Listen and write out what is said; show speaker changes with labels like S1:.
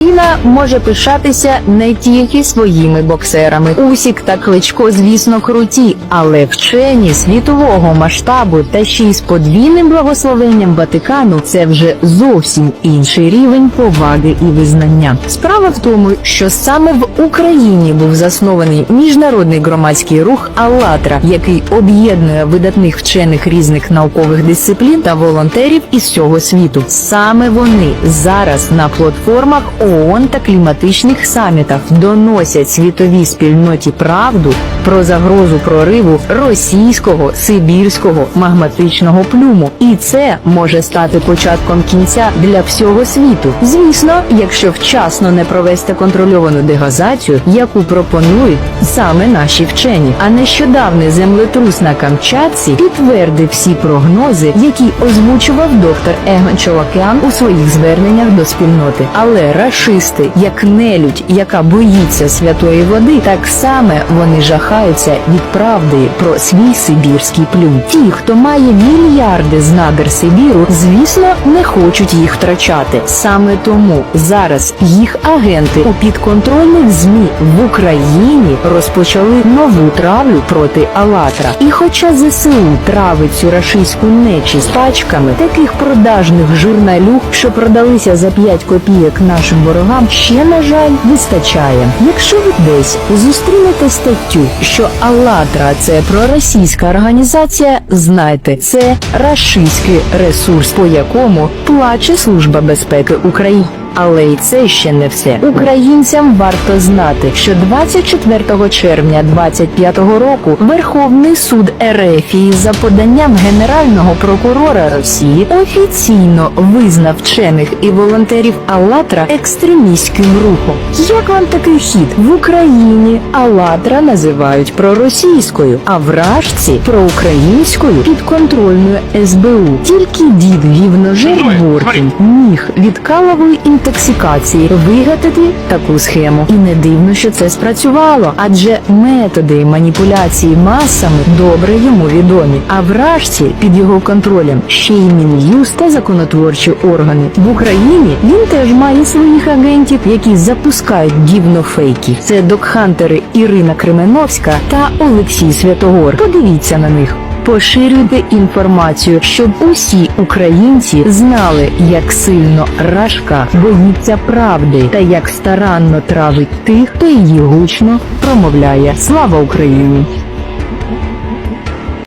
S1: Україна може пишатися не тільки своїми боксерами. Усік та кличко, звісно, круті, але вчені світового масштабу та ще й з подвійним благословенням Ватикану це вже зовсім інший рівень поваги і визнання. Справа в тому, що саме в Україні був заснований міжнародний громадський рух «АЛЛАТРА», який об'єднує видатних вчених різних наукових дисциплін та волонтерів із всього світу. Саме вони зараз на платформах ООН та кліматичних самітах доносять світовій спільноті правду про загрозу прориву російського сибірського магматичного плюму. І це може стати початком кінця для всього світу. Звісно, якщо вчасно не провести контрольовану дегазацію, яку пропонують саме наші вчені. А нещодавний землетрус на Камчатці підтвердив всі прогнози, які озвучував доктор Егон Чолокян у своїх зверненнях до спільноти. Але рашисти, як нелюдь, яка боїться святої води, так само вони жахаються від правди про свій сибірський плюм. Ті, хто має мільярди з надр Сибіру, звісно, не хочуть їх втрачати. Саме тому зараз їх агенти у підконтрольних змі в Україні розпочали нову травлю проти Алатра. І хоча ЗСУ травить цю рашистську нечість пачками таких продажних журналюг, що продалися за 5 копійок нашим ворогам, ще на жаль вистачає. Якщо ви десь зустрінете статтю, що Алатра це проросійська організація, знайте, це рашистський ресурс, по якому плаче Служба безпеки України. Але і це ще не все. Українцям варто знати, що 24 червня 25 року Верховний суд Ерефії за поданням Генерального прокурора Росії офіційно визнав вчених і волонтерів Аллатра екстремістським рухом. Як вам такий хід в Україні Аллатра називають проросійською, а в Рашці проукраїнською підконтрольною СБУ. Тільки дід Гівножер Боркін міг від калової інтоксикації вигадати таку схему. І не дивно, що це спрацювало, адже методи маніпуляції масами добре йому відомі. А в Рашці під його контролем ще й мін'юз та законотворчі органи. В Україні він теж має своїх агентів, які запускають гівнофейки. Це докхантери Ірина Кременовська та Олексій Святогор. Подивіться на них. Поширюйте інформацію, щоб усі українці знали, як сильно Рашка боїться правди та як старанно травить тих, хто її гучно промовляє. Слава Україні!